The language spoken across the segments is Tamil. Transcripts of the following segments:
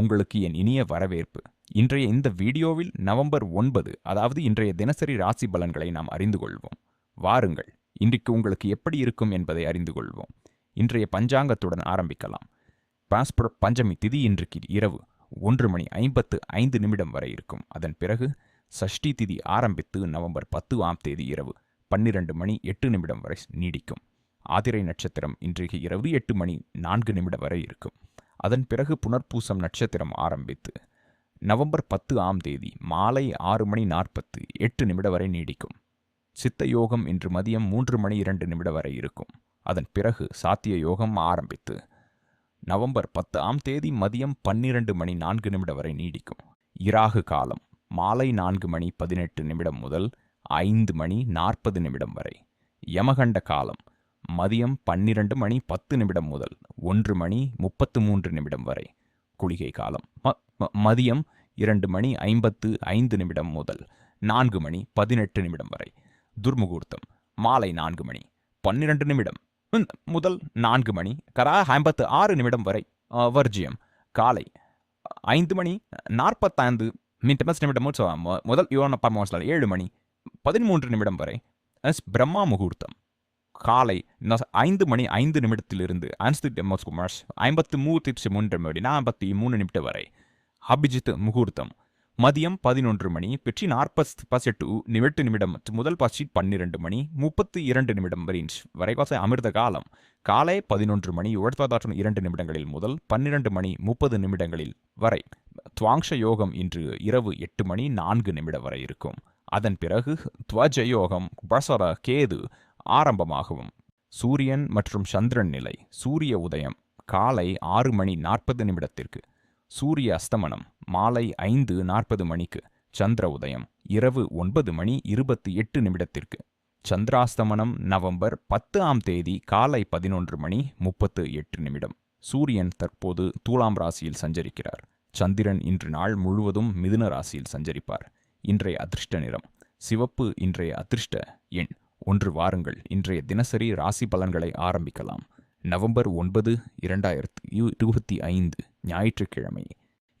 உங்களுக்கு என் இனிய வரவேற்பு. இன்றைய இந்த வீடியோவில் நவம்பர் ஒன்பது அதாவது இன்றைய தினசரி ராசி பலன்களை நாம் அறிந்து கொள்வோம். வாருங்கள் இன்றைக்கு உங்களுக்கு எப்படி இருக்கும் என்பதை அறிந்து கொள்வோம். இன்றைய பஞ்சாங்கத்துடன் ஆரம்பிக்கலாம். பாஸ்புர பஞ்சமி திதி இன்றைக்கு இரவு ஒன்று மணி ஐம்பத்து ஐந்து நிமிடம் வரை இருக்கும். அதன் பிறகு சஷ்டி திதி ஆரம்பித்து நவம்பர் பத்து ஆம் தேதி இரவு பன்னிரண்டு மணி எட்டு நிமிடம் வரை நீடிக்கும். ஆதிரை நட்சத்திரம் இன்றைக்கு இரவு எட்டு மணி நான்கு நிமிடம் வரை இருக்கும். அதன் பிறகு புனர்பூசம் நட்சத்திரம் ஆரம்பித்து நவம்பர் பத்து ஆம் தேதி மாலை ஆறு மணி நாற்பத்து எட்டு நிமிடம் வரை நீடிக்கும். சித்த யோகம் இன்று மதியம் மூன்று மணி இரண்டு நிமிடம் வரை இருக்கும். அதன் பிறகு சாத்திய யோகம் ஆரம்பித்து நவம்பர் பத்து ஆம் தேதி மதியம் பன்னிரண்டு மணி நான்கு நிமிடம் வரை நீடிக்கும். இராகு காலம் மாலை நான்கு மணி பதினெட்டு நிமிடம் முதல் ஐந்து மணி நாற்பது நிமிடம் வரை. யமகண்ட காலம் மதியம் பன்னிரண்டு மணி பத்து நிமிடம் முதல் ஒன்று மணி முப்பத்து மூன்று நிமிடம் வரை குளிகை காலம். மதியம் இரண்டு மணி ஐம்பத்து ஐந்து நிமிடம் முதல் நான்கு மணி பதினெட்டு நிமிடம் வரை துர்முகூர்த்தம். மாலை நான்கு மணி பன்னிரண்டு நிமிடம். முதல் நான்கு மணி கரா ஐம்பத்து ஆறு நிமிடம் வரை வர்ஜியம். காலை ஐந்து மணி நாற்பத்தைந்து மின்டமஸ் நிமிடம் முதல் யோன பர்மோஸ்ல ஏழு மணி பதிமூன்று நிமிடம் வரை எஸ் பிரம்மா முகூர்த்தம். காலை ஐந்து மணி ஐந்து நிமிடத்திலிருந்து அன்ஸ்தி ஐம்பத்து மூத்தி மூன்று மணி நாற்பத்தி மூணு நிமிடம் வரை. அபிஜித் முகூர்த்தம். மதியம் பதினொன்று மணி பெற்றி நாற்பத் பசெட்டு நிமிட்டு நிமிடம் முதல் பசி பன்னிரண்டு மணி முப்பத்தி இரண்டு நிமிடம் வரை வரைகாச அமிர்த காலம். காலை பதினொன்று மணி ஒழுப்பதாற்றும் இரண்டு நிமிடங்களில் முதல் பன்னிரண்டு மணி முப்பது நிமிடங்களில் வரை. துவாங்ஷ யோகம் இன்று இரவு எட்டு மணி நான்கு நிமிடம் வரை இருக்கும். அதன் பிறகு துவஜ யோகம் பசர கேது ஆரம்பமாகவும். சூரியன் மற்றும் சந்திரன் நிலை சூரிய உதயம் காலை ஆறு மணி நாற்பது நிமிடத்திற்கு சூரிய அஸ்தமனம் மாலை ஐந்து நாற்பது மணிக்கு சந்திர உதயம் இரவு ஒன்பது மணி இருபத்தி எட்டு நிமிடத்திற்கு சந்திராஸ்தமனம் நவம்பர் பத்து ஆம் தேதி காலை பதினொன்று மணி முப்பத்து எட்டு நிமிடம். சூரியன் தற்போது தூலாம் ராசியில் சஞ்சரிக்கிறார். சந்திரன் இன்று நாள் முழுவதும் மிதுன ராசியில் சஞ்சரிப்பார். இன்றைய அதிர்ஷ்ட நிறம் சிவப்பு இன்றைய அதிர்ஷ்ட எண். ஒன்று வாருங்கள். இன்றைய தினசரி ராசி பலன்களை ஆரம்பிக்கலாம். நவம்பர் ஒன்பது இரண்டாயிரத்து இருபத்தி ஐந்து ஞாயிற்றுக்கிழமை.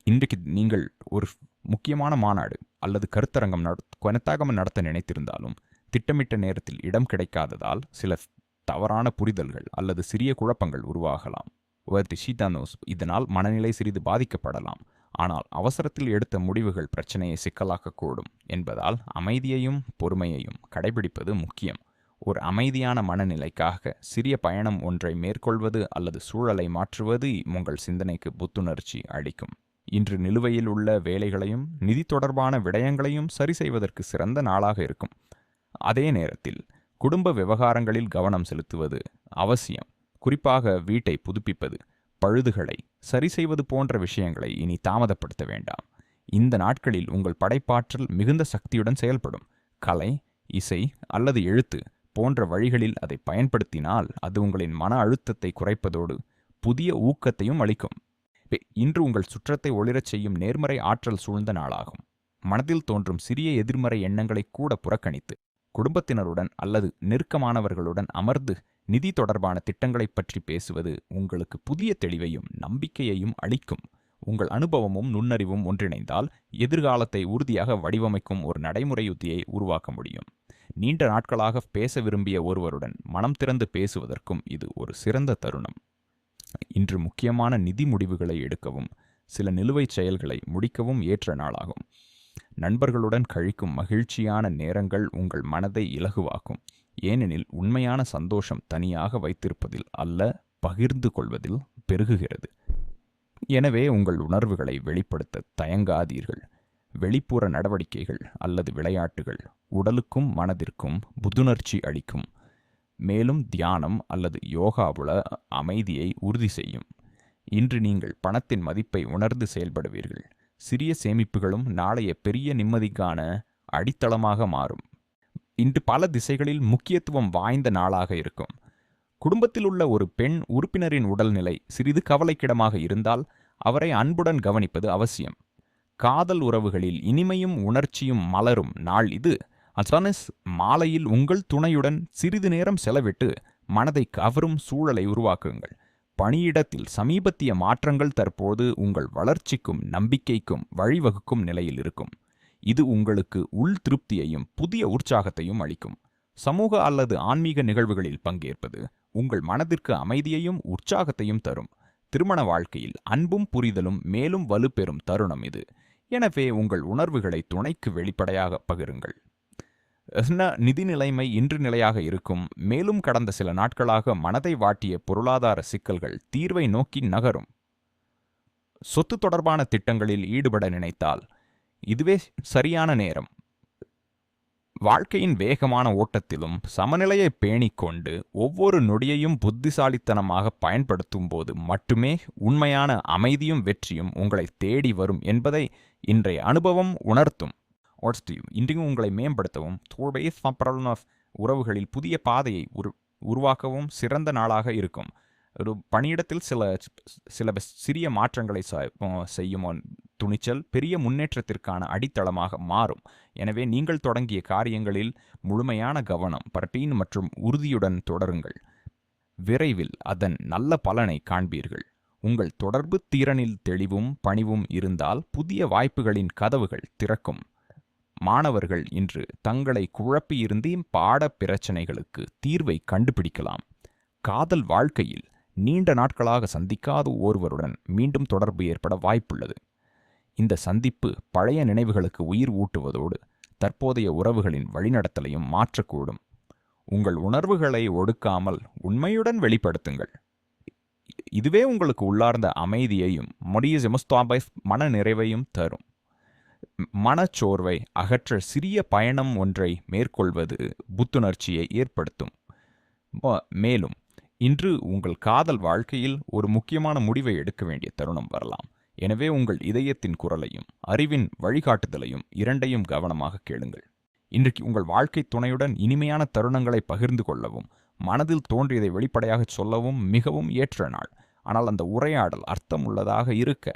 இன்றைக்கு நீங்கள் ஒரு முக்கியமான மாநாடு அல்லது கருத்தரங்கம் நட கொனத்தாகம் நடத்த நினைத்திருந்தாலும் திட்டமிட்ட நேரத்தில் இடம் கிடைக்காததால் சில தவறான புரிதல்கள் அல்லது சிறிய குழப்பங்கள் உருவாகலாம். ஒரு ஷீதானோஸ் இதனால் மனநிலை சிறிது பாதிக்கப்படலாம். ஆனால் அவசரத்தில் எடுத்த முடிவுகள் பிரச்சனையை சிக்கலாக்கக்கூடும் என்பதால் அமைதியையும் பொறுமையையும் கடைபிடிப்பது முக்கியம். ஒரு அமைதியான மனநிலைக்காக சிறிய பயணம் ஒன்றை மேற்கொள்வது அல்லது சூழலை மாற்றுவது உங்கள் சிந்தனைக்கு புத்துணர்ச்சி அளிக்கும். இன்று நிலுவையில் உள்ள வேலைகளையும் நிதி தொடர்பான விடயங்களையும் சரி செய்வதற்கு சிறந்த நாளாக இருக்கும். அதே நேரத்தில் குடும்ப விவகாரங்களில் கவனம் செலுத்துவது அவசியம். குறிப்பாக வீட்டை புதுப்பிப்பது பழுதுகளை சரி செய்வது போன்ற விஷயங்களை இனி தாமதப்படுத்த வேண்டாம். இந்த நாட்களில் உங்கள் படைப்பாற்றல் மிகுந்த சக்தியுடன் செயல்படும். கலை இசை அல்லது எழுத்து போன்ற வழிகளில் அதை பயன்படுத்தினால் அது உங்களின் மன அழுத்தத்தை குறைப்பதோடு புதிய ஊக்கத்தையும் அளிக்கும். இன்று உங்கள் சுற்றத்தை ஒளிரச் செய்யும் நேர்மறை ஆற்றல் சூழ்ந்த நாளாகும். மனதில் தோன்றும் சிறிய எதிர்மறை எண்ணங்களை கூட புறக்கணித்து குடும்பத்தினருடன் அல்லது நெருக்கமானவர்களுடன் அமர்ந்து நிதி தொடர்பான திட்டங்களைப் பற்றி பேசுவது உங்களுக்கு புதிய தெளிவையும் நம்பிக்கையையும் அளிக்கும். உங்கள் அனுபவமும் நுண்ணறிவும் ஒன்றிணைந்தால் எதிர்காலத்தை உறுதியாக வடிவமைக்கும் ஒரு நடைமுறை உத்தியை உருவாக்க முடியும். நீண்ட நாட்களாக பேச விரும்பிய ஒருவருடன் மனம் திறந்து பேசுவதற்கும் இது ஒரு சிறந்த தருணம். இன்று முக்கியமான நிதி முடிவுகளை எடுக்கவும் சில நிலுவைச் செயல்களை முடிக்கவும் ஏற்ற நாளாகும். நண்பர்களுடன் கழிக்கும் மகிழ்ச்சியான நேரங்கள் உங்கள் மனதை இலகுவாக்கும். ஏனெனில் உண்மையான சந்தோஷம் தனியாக வைத்திருப்பதில் அல்ல பகிர்ந்து கொள்வதில் பெருகுகிறது. எனவே உங்கள் உணர்வுகளை வெளிப்படுத்த தயங்காதீர்கள். வெளிப்புற நடவடிக்கைகள் அல்லது விளையாட்டுகள் உடலுக்கும் மனதிற்கும் புத்துணர்ச்சி அளிக்கும். மேலும் தியானம் அல்லது யோகாவுல அமைதியை உறுதி செய்யும். இன்று நீங்கள் பணத்தின் மதிப்பை உணர்ந்து செயல்படுவீர்கள். சிறிய சேமிப்புகளும் நாளைய பெரிய நிம்மதிக்கான அடித்தளமாக மாறும். இன்று பல திசைகளில் முக்கியத்துவம் வாய்ந்த நாளாக இருக்கும். குடும்பத்தில் உள்ள ஒரு பெண் உறுப்பினரின் உடல்நிலை சிறிது கவலைக்கிடமாக இருந்தால் அவரை அன்புடன் கவனிப்பது அவசியம். காதல் உறவுகளில் இனிமையும் உணர்ச்சியும் மலரும் நாள் இது. அசானஸ் மாலையில் உங்கள் துணையுடன் சிறிது நேரம் செலவிட்டு மனதை கவரும் சூழலை உருவாக்குங்கள். பணியிடத்தில் சமீபத்திய மாற்றங்கள் தற்போது உங்கள் வளர்ச்சிக்கும் நம்பிக்கைக்கும் வழிவகுக்கும் நிலையில் இருக்கும். இது உங்களுக்கு உள் திருப்தியையும் புதிய உற்சாகத்தையும் அளிக்கும். சமூக அல்லது ஆன்மீக நிகழ்வுகளில் பங்கேற்பது உங்கள் மனதிற்கு அமைதியையும் உற்சாகத்தையும் தரும். திருமண வாழ்க்கையில் அன்பும் புரிதலும் மேலும் வலுப்பெறும் தருணம் இது. எனவே உங்கள் உணர்வுகளை துணைக்கு வெளிப்படையாக பகிருங்கள். நிதி நிலைமை இன்று நிலையாக இருக்கும். மேலும் கடந்த சில நாட்களாக மனதை வாட்டிய பொருளாதார சிக்கல்கள் தீர்வை நோக்கி நகரும். சொத்து தொடர்பான திட்டங்களில் ஈடுபட நினைத்தால் இதுவே சரியான நேரம். வாழ்க்கையின் வேகமான ஓட்டத்திலும் சமநிலையை பேணிக்கொண்டு ஒவ்வொரு நொடியையும் புத்திசாலித்தனமாக பயன்படுத்தும் போது மட்டுமே உண்மையான அமைதியும் வெற்றியும் உங்களை தேடி வரும் என்பதை இன்றைய அனுபவம் உணர்த்தும். இன்றையும் உங்களை மேம்படுத்தவும் ஆஃப் உறவுகளில் புதிய பாதையை உரு உருவாக்கவும் சிறந்த நாளாக இருக்கும். ஒரு பணியிடத்தில் சில சில சிறிய மாற்றங்களை செய்யும் துணிச்சல் பெரிய முன்னேற்றத்திற்கான அடித்தளமாக மாறும். எனவே நீங்கள் தொடங்கிய காரியங்களில் முழுமையான கவனம் பரட்டீன் மற்றும் உறுதியுடன் தொடருங்கள். விரைவில் அதன் நல்ல பலனை காண்பீர்கள். உங்கள் தொடர்பு திறனில் தெளிவும் பணிவும் இருந்தால் புதிய வாய்ப்புகளின் கதவுகள் திறக்கும். மாணவர்கள் இன்று தங்களை குழப்பியிருந்தே பாட பிரச்சனைகளுக்கு தீர்வை கண்டுபிடிக்கலாம். காதல் வாழ்க்கையில் நீண்ட நாட்களாக சந்திக்காத ஒருவருடன் மீண்டும் தொடர்பு ஏற்பட வாய்ப்புள்ளது. இந்த சந்திப்பு பழைய நினைவுகளுக்கு உயிர் ஊட்டுவதோடு தற்போதைய உறவுகளின் வழிநடத்தலையும் மாற்றக்கூடும். உங்கள் உணர்வுகளை ஒடுக்காமல் உண்மையுடன் வெளிப்படுத்துங்கள். இதுவே உங்களுக்கு உள்ளார்ந்த அமைதியையும் மொடியஸ் மன நிறைவையும் தரும். மனச்சோர்வை அகற்ற சிறிய பயணம் ஒன்றை மேற்கொள்வது புத்துணர்ச்சியை ஏற்படுத்தும். மேலும் இன்று உங்கள் காதல் வாழ்க்கையில் ஒரு முக்கியமான முடிவை எடுக்க வேண்டிய தருணம் வரலாம். எனவே உங்கள் இதயத்தின் குரலையும் அறிவின் வழிகாட்டுதலையும் இரண்டையும் கவனமாக கேளுங்கள். இன்றைக்கு உங்கள் வாழ்க்கை துணையுடன் இனிமையான தருணங்களை பகிர்ந்து கொள்ளவும் மனதில் தோன்றியதை வெளிப்படையாக சொல்லவும் மிகவும் ஏற்ற நாள். ஆனால் அந்த உரையாடல் அர்த்தம் உள்ளதாக இருக்க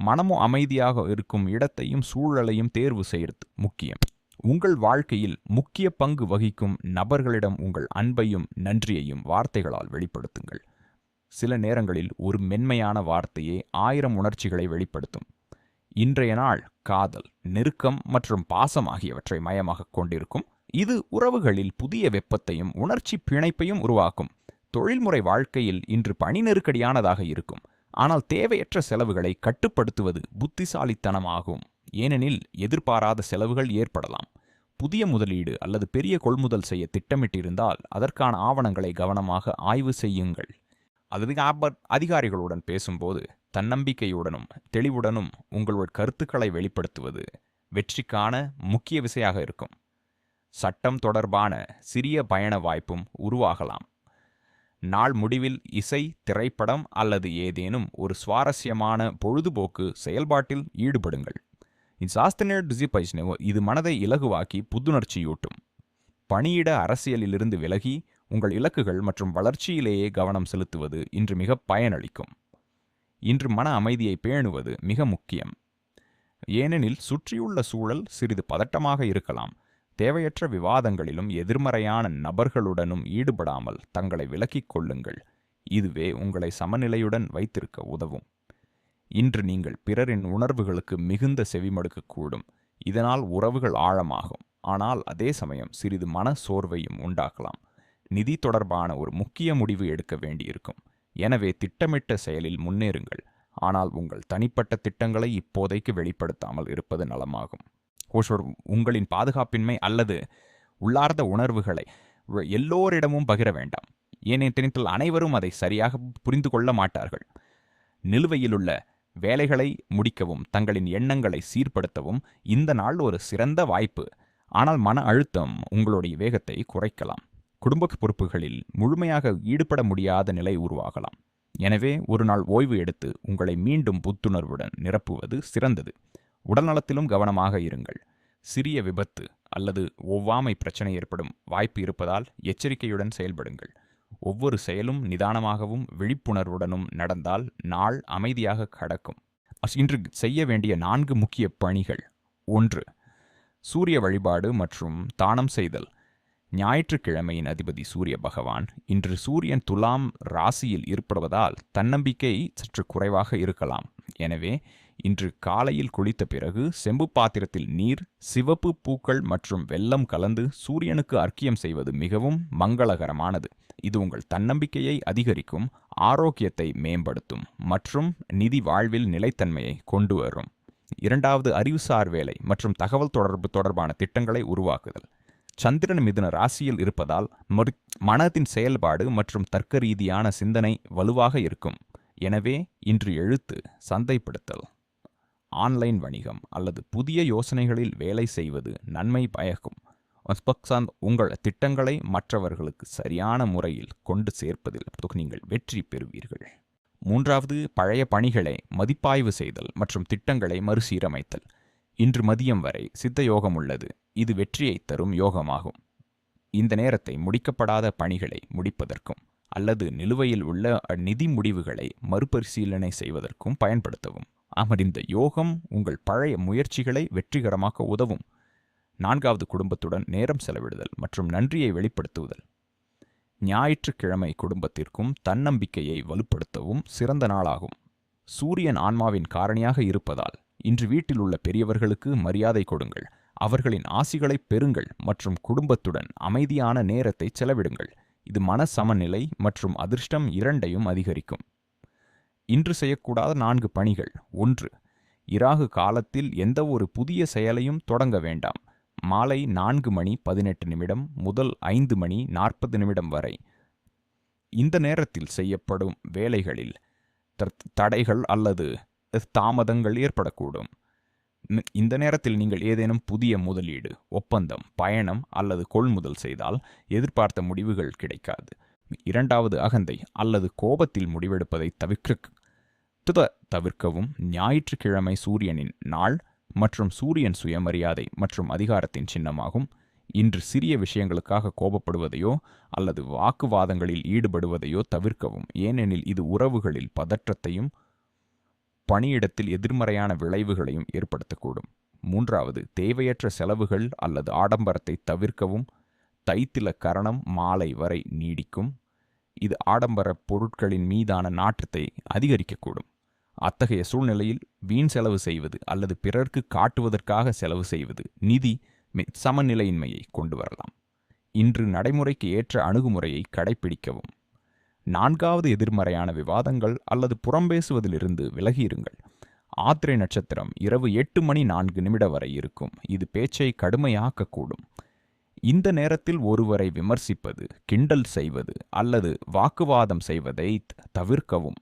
மனமும் அமைதியாக இருக்கும் இடத்தையும் சூழலையும் தேர்வு செய்கிறது முக்கியம். உங்கள் வாழ்க்கையில் முக்கிய பங்கு வகிக்கும் நபர்களிடம் உங்கள் அன்பையும் நன்றியையும் வார்த்தைகளால் வெளிப்படுத்துங்கள். சில நேரங்களில் ஒரு மென்மையான வார்த்தையே ஆயிரம் உணர்ச்சிகளை வெளிப்படுத்தும். இன்றைய நாள் காதல் நெருக்கம் மற்றும் பாசம் ஆகியவற்றை மயமாக கொண்டிருக்கும். இது உறவுகளில் புதிய வெப்பத்தையும் உணர்ச்சி பிணைப்பையும் உருவாக்கும். தொழில்முறை வாழ்க்கையில் இன்று பணி நெருக்கடியானதாக இருக்கும். ஆனால் தேவையற்ற செலவுகளை கட்டுப்படுத்துவது புத்திசாலித்தனமாகும். ஏனெனில் எதிர்பாராத செலவுகள் ஏற்படலாம். புதிய முதலீடு அல்லது பெரிய கொள்முதல் செய்ய திட்டமிட்டிருந்தால் அதற்கான ஆவணங்களை கவனமாக ஆய்வு செய்யுங்கள். அது அதிகாரிகளுடன் பேசும்போது தன்னம்பிக்கையுடனும் தெளிவுடனும் உங்களோட கருத்துக்களை வெளிப்படுத்துவது வெற்றிக்கான முக்கிய விசையாக இருக்கும். சட்டம் தொடர்பான சிறிய பயண வாய்ப்பும் உருவாகலாம். நாள் முடிவில் இசை திரைப்படம் அல்லது ஏதேனும் ஒரு சுவாரஸ்யமான பொழுதுபோக்கு செயல்பாட்டில் ஈடுபடுங்கள். சாஸ்திரநேர் டிசிபைஸ்னேவோ இது மனதை இலகுவாக்கி புத்துணர்ச்சியூட்டும். பணியிட அரசியலிலிருந்து விலகி உங்கள் இலக்குகள் மற்றும் வளர்ச்சியிலேயே கவனம் செலுத்துவது இன்று மிக பயனளிக்கும். இன்று மன அமைதியை பேணுவது மிக முக்கியம். ஏனெனில் சுற்றியுள்ள சூழல் சிறிது பதட்டமாக இருக்கலாம். தேவையற்ற விவாதங்களிலும் எதிர்மறையான நபர்களுடனும் ஈடுபடாமல் தங்களை விலக்கிக் கொள்ளுங்கள். இதுவே உங்களை சமநிலையுடன் வைத்திருக்க உதவும். இன்று நீங்கள் பிறரின் உணர்வுகளுக்கு மிகுந்த செவிமடுக்கக்கூடும் இதனால் உறவுகள் ஆழமாகும். ஆனால் அதே சமயம் சிறிது மன சோர்வையும் உண்டாக்கலாம். நிதி தொடர்பான ஒரு முக்கிய முடிவு எடுக்க வேண்டியிருக்கும். எனவே திட்டமிட்ட செயலில் முன்னேறுங்கள். ஆனால் உங்கள் தனிப்பட்ட திட்டங்களை இப்போதைக்கு வெளிப்படுத்தாமல் இருப்பது நலமாகும். ஓஷோர் உங்களின் பாதுகாப்பின்மை அல்லது உள்ளார்ந்த உணர்வுகளை எல்லோரிடமும் பகிர வேண்டாம். ஏனெனில் அனைவரும் அதை சரியாக புரிந்து கொள்ள மாட்டார்கள். நிலுவையிலுள்ள வேலைகளை முடிக்கவும் தங்களின் எண்ணங்களை சீர்படுத்தவும் இந்த நாள் ஒரு சிறந்த வாய்ப்பு. ஆனால் மன அழுத்தம் உங்களுடைய வேகத்தை குறைக்கலாம். குடும்ப பொறுப்புகளில் முழுமையாக ஈடுபட முடியாத நிலை உருவாகலாம். எனவே ஒரு நாள் ஓய்வு எடுத்து உங்களை மீண்டும் புத்துணர்வுடன் நிரப்புவது சிறந்தது. உடல்நலத்திலும் கவனமாக இருங்கள். சிறிய விபத்து அல்லது ஒவ்வாமை பிரச்சனை ஏற்படும் வாய்ப்பு இருப்பதால் எச்சரிக்கையுடன் செயல்படுங்கள். ஒவ்வொரு செயலும் நிதானமாகவும் விழிப்புணர்வுடனும் நடந்தால் நாள் அமைதியாக கடக்கும். இன்று செய்ய வேண்டிய நான்கு முக்கிய பணிகள். ஒன்று சூரிய வழிபாடு மற்றும் தானம் செய்தல். ஞாயிற்றுக்கிழமையின் அதிபதி சூரிய பகவான் இன்று சூரியன் துலாம் ராசியில் ஏற்படுவதால் தன்னம்பிக்கை சற்று குறைவாக இருக்கலாம். எனவே இன்று காலையில் குளித்த பிறகு செம்பு பாத்திரத்தில் நீர் சிவப்பு பூக்கள் மற்றும் வெள்ளம் கலந்து சூரியனுக்கு அர்க்கியம் செய்வது மிகவும் மங்களகரமானது. இது உங்கள் தன்னம்பிக்கையை அதிகரிக்கும் ஆரோக்கியத்தை மேம்படுத்தும் மற்றும் நிதி வாழ்வில் நிலைத்தன்மையை கொண்டு வரும். இரண்டாவது அறிவுசார் வேலை மற்றும் தகவல் தொடர்பு தொடர்பான திட்டங்களை உருவாக்குதல். சந்திரன் மிதுன ராசியில் இருப்பதால் மனதின் செயல்பாடு மற்றும் தர்க்க ரீதியான சிந்தனை வலுவாக இருக்கும். எனவே இன்று எழுத்து சந்தைப்படுத்தல். ஆன்லைன் வணிகம் அல்லது புதிய யோசனைகளில் வேலை செய்வது நன்மை பயக்கும். ஒஸ்பக்சாந்த் உங்கள் திட்டங்களை மற்றவர்களுக்கு சரியான முறையில் கொண்டு சேர்ப்பதில் நீங்கள் வெற்றி பெறுவீர்கள். மூன்றாவது பழைய பணிகளை மதிப்பாய்வு செய்தல் மற்றும் திட்டங்களை மறுசீரமைத்தல். இன்று மதியம் வரை சித்த யோகம் உள்ளது. இது வெற்றியை தரும் யோகமாகும். இந்த நேரத்தை முடிக்கப்படாத பணிகளை முடிப்பதற்கும் அல்லது நிலுவையில் உள்ள நிதி முடிவுகளை மறுபரிசீலனை செய்வதற்கும் பயன்படுத்தவும். ஆமர் இந்த யோகம் உங்கள் பழைய முயற்சிகளை வெற்றிகரமாக்க உதவும். நான்காவது குடும்பத்துடன் நேரம் செலவிடுதல் மற்றும் நன்றியை வெளிப்படுத்துதல். ஞாயிற்றுக்கிழமை குடும்பத்திற்கும் தன்னம்பிக்கையை வலுப்படுத்தவும் சிறந்த நாளாகும். சூரியன் ஆன்மாவின் காரணியாக இருப்பதால் இன்று வீட்டில் உள்ள பெரியவர்களுக்கு மரியாதை கொடுங்கள். அவர்களின் ஆசிகளை பெறுங்கள் மற்றும் குடும்பத்துடன் அமைதியான நேரத்தை செலவிடுங்கள். இது மன சமநிலை மற்றும் அதிர்ஷ்டம் இரண்டையும் அதிகரிக்கும். இன்று செய்யக்கூடாத நான்கு பணிகள். ஒன்று இராகு காலத்தில் எந்த ஒரு புதிய செயலையும் தொடங்க வேண்டாம். மாலை நான்கு மணி பதினெட்டு நிமிடம் முதல் ஐந்து மணி நாற்பது நிமிடம் வரை. இந்த நேரத்தில் செய்யப்படும் வேலைகளில் தடைகள் அல்லது தாமதங்கள் ஏற்படக்கூடும். இந்த நேரத்தில் நீங்கள் ஏதேனும் புதிய முதலீடு ஒப்பந்தம் பயணம் அல்லது கொள்முதல் செய்தால் எதிர்பார்த்த முடிவுகள் கிடைக்காது. இரண்டாவது அகந்தை அல்லது கோபத்தில் முடிவெடுப்பதை தவிர்க்க தவிர்க்கவும். ஞாயிற்றுக்கிழமை சூரியனின் நாள் மற்றும் சூரியன் சுயமரியாதை மற்றும் அதிகாரத்தின் சின்னமாகும். இன்று சிறிய விஷயங்களுக்காக கோபப்படுவதையோ அல்லது வாக்குவாதங்களில் ஈடுபடுவதையோ தவிர்க்கவும். ஏனெனில் இது உறவுகளில் பதற்றத்தையும் பணியிடத்தில் எதிர்மறையான விளைவுகளையும் ஏற்படுத்தக்கூடும். மூன்றாவது தேவையற்ற செலவுகள் அல்லது ஆடம்பரத்தை தவிர்க்கவும் தைத்தில கரணம் மாலை வரை நீடிக்கும். இது ஆடம்பர பொருட்களின் மீதான நாட்டத்தை அதிகரிக்கக்கூடும். அத்தகைய சூழ்நிலையில் வீண் செலவு செய்வது அல்லது பிறர்க்கு காட்டுவதற்காக செலவு செய்வது நிதி மி- சமநிலையின்மையை கொண்டு வரலாம். இன்று நடைமுறைக்கு ஏற்ற அணுகுமுறையை கடைப்பிடிக்கவும். நான்காவது எதிர்மறையான விவாதங்கள் அல்லது புறம்பேசுவதிலிருந்து விலகியிருங்கள். ஆத்திரை நட்சத்திரம் இரவு எட்டு மணி நான்கு நிமிட வரை இருக்கும். இது பேச்சை கடுமையாக்கக்கூடும். இந்த நேரத்தில் ஒருவரை விமர்சிப்பது கிண்டல் செய்வது அல்லது வாக்குவாதம் செய்வதை தவிர்க்கவும்.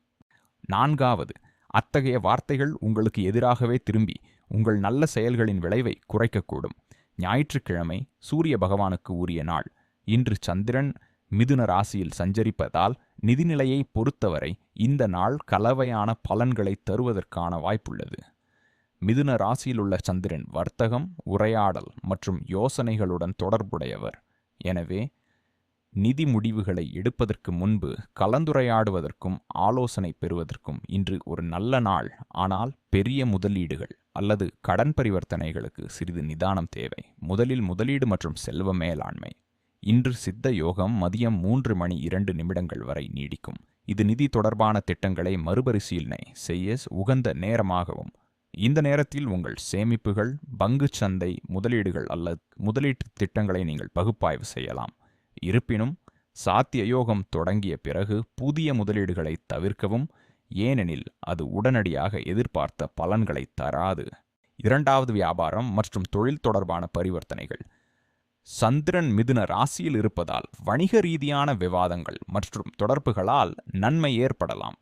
நான்காவது அத்தகைய வார்த்தைகள் உங்களுக்கு எதிராகவே திரும்பி உங்கள் நல்ல செயல்களின் விளைவை குறைக்கக்கூடும். ஞாயிற்றுக்கிழமை சூரிய பகவானுக்கு உரிய நாள். இன்று சந்திரன் மிதுன ராசியில் சஞ்சரிப்பதால் நிதிநிலையை பொறுத்தவரை இந்த நாள் கலவையான பலன்களை தருவதற்கான வாய்ப்புள்ளது. மிதுன ராசியிலுள்ள சந்திரன் வர்த்தகம் உரையாடல் மற்றும் யோசனைகளுடன் தொடர்புடையவர். எனவே நிதி முடிவுகளை எடுப்பதற்கு முன்பு கலந்துரையாடுவதற்கும் ஆலோசனை பெறுவதற்கும் இன்று ஒரு நல்ல நாள். ஆனால் பெரிய முதலீடுகள் அல்லது கடன் பரிவர்த்தனைகளுக்கு சிறிது நிதானம் தேவை. முதலில் முதலீடு மற்றும் செல்வ மேலாண்மை. இன்று சித்த யோகம் மதியம் மூன்று மணி இரண்டு நிமிடங்கள் வரை நீடிக்கும். இது நிதி தொடர்பான திட்டங்களை மறுபரிசீலனை செய்ய உகந்த நேரமாகவும் இந்த நேரத்தில் உங்கள் சேமிப்புகள் பங்குச் சந்தை முதலீடுகள் அல்லது முதலீட்டு திட்டங்களை நீங்கள் பகுப்பாய்வு செய்யலாம். இருப்பினும் சாத்திய யோகம் தொடங்கிய பிறகு புதிய முதலீடுகளை தவிர்க்கவும் ஏனெனில் அது உடனடியாக எதிர்பார்த்த பலன்களை தராது. இரண்டாவது வியாபாரம் மற்றும் தொழில் தொடர்பான பரிவர்த்தனைகள். சந்திரன் மிதுன ராசியில் இருப்பதால் வணிக ரீதியான விவாதங்கள் மற்றும் தொடர்புகளால் நன்மை ஏற்படலாம்.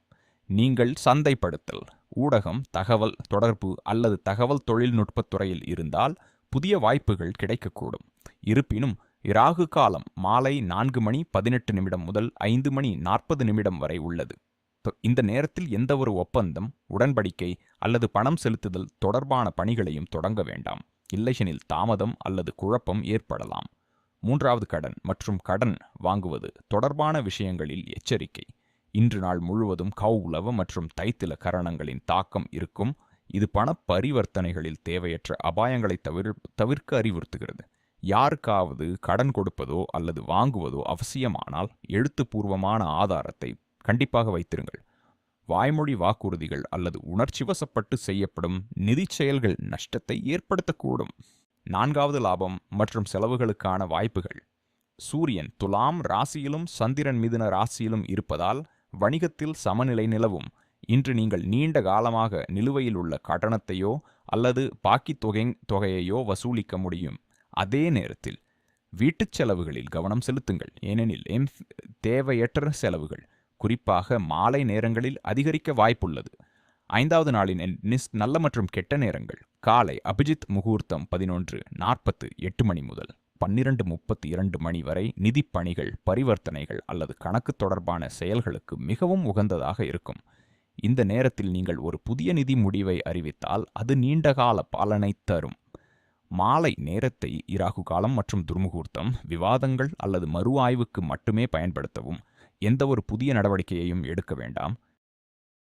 நீங்கள் சந்தைப்படுத்தல் ஊடகம் தகவல் தொடர்பு அல்லது தகவல் தொழில்நுட்பத் துறையில் இருந்தால் புதிய வாய்ப்புகள் கிடைக்கக்கூடும். இருப்பினும் இராகு காலம் மாலை நான்கு மணி பதினெட்டு நிமிடம் முதல் ஐந்து மணி நாற்பது நிமிடம் வரை உள்ளது. இந்த நேரத்தில் எந்தவொரு ஒப்பந்தம் உடன்படிக்கை அல்லது பணம் செலுத்துதல் தொடர்பான பணிகளையும் தொடங்க வேண்டாம். இல்லையெனில் தாமதம் அல்லது குழப்பம் ஏற்படலாம். மூன்றாவது கடன் மற்றும் கடன் வாங்குவது தொடர்பான விஷயங்களில் எச்சரிக்கை. இன்று நாள் முழுவதும் கவுலவ மற்றும் தைத்தில கரணங்களின் தாக்கம் இருக்கும். இது பண பரிவர்த்தனைகளில் தேவையற்ற அபாயங்களை தவிர தவிர்க்க அறிவுறுத்துகிறது. யாருக்காவது கடன் கொடுப்பதோ அல்லது வாங்குவதோ அவசியமானால் எழுத்துப்பூர்வமான ஆதாரத்தை கண்டிப்பாக வைத்திருங்கள். வாய்மொழி வாக்குறுதிகள் அல்லது உணர்ச்சிவசப்பட்டு செய்யப்படும் நிதி செயல்கள் நஷ்டத்தை ஏற்படுத்தக்கூடும். நான்காவது லாபம் மற்றும் செலவுகளுக்கான வாய்ப்புகள். சூரியன் துலாம் ராசியிலும் சந்திரன் மிதுன ராசியிலும் இருப்பதால் வணிகத்தில் சமநிலை நிலவும். இன்று நீங்கள் நீண்ட காலமாக நிலுவையில் உள்ள கட்டணத்தையோ அல்லது பாக்கி தொகை தொகையையோ வசூலிக்க முடியும். அதே நேரத்தில் வீட்டுச் செலவுகளில் கவனம் செலுத்துங்கள். ஏனெனில் எம் தேவையற்ற செலவுகள். குறிப்பாக மாலை நேரங்களில் அதிகரிக்க வாய்ப்புள்ளது. ஐந்தாவது நாளின் நிஸ் நல்ல மற்றும் கெட்ட நேரங்கள். காலை அபிஜித் முகூர்த்தம் பதினொன்று நாற்பத்து எட்டு மணி முதல் பன்னிரண்டு முப்பத்தி இரண்டு மணி வரை நிதி பணிகள் பரிவர்த்தனைகள் அல்லது கணக்கு தொடர்பான செயல்களுக்கு மிகவும் உகந்ததாக இருக்கும். இந்த நேரத்தில் நீங்கள் ஒரு புதிய நிதி முடிவை அறிவித்தால் அது நீண்டகால பலனை தரும். மாலை நேரத்தை இராகு காலம் மற்றும் துர்முகூர்த்தம் விவாதங்கள் அல்லது மறு ஆய்வுக்கு மட்டுமே பயன்படுத்தவும். எந்த ஒரு புதிய நடவடிக்கையையும் எடுக்க வேண்டாம்.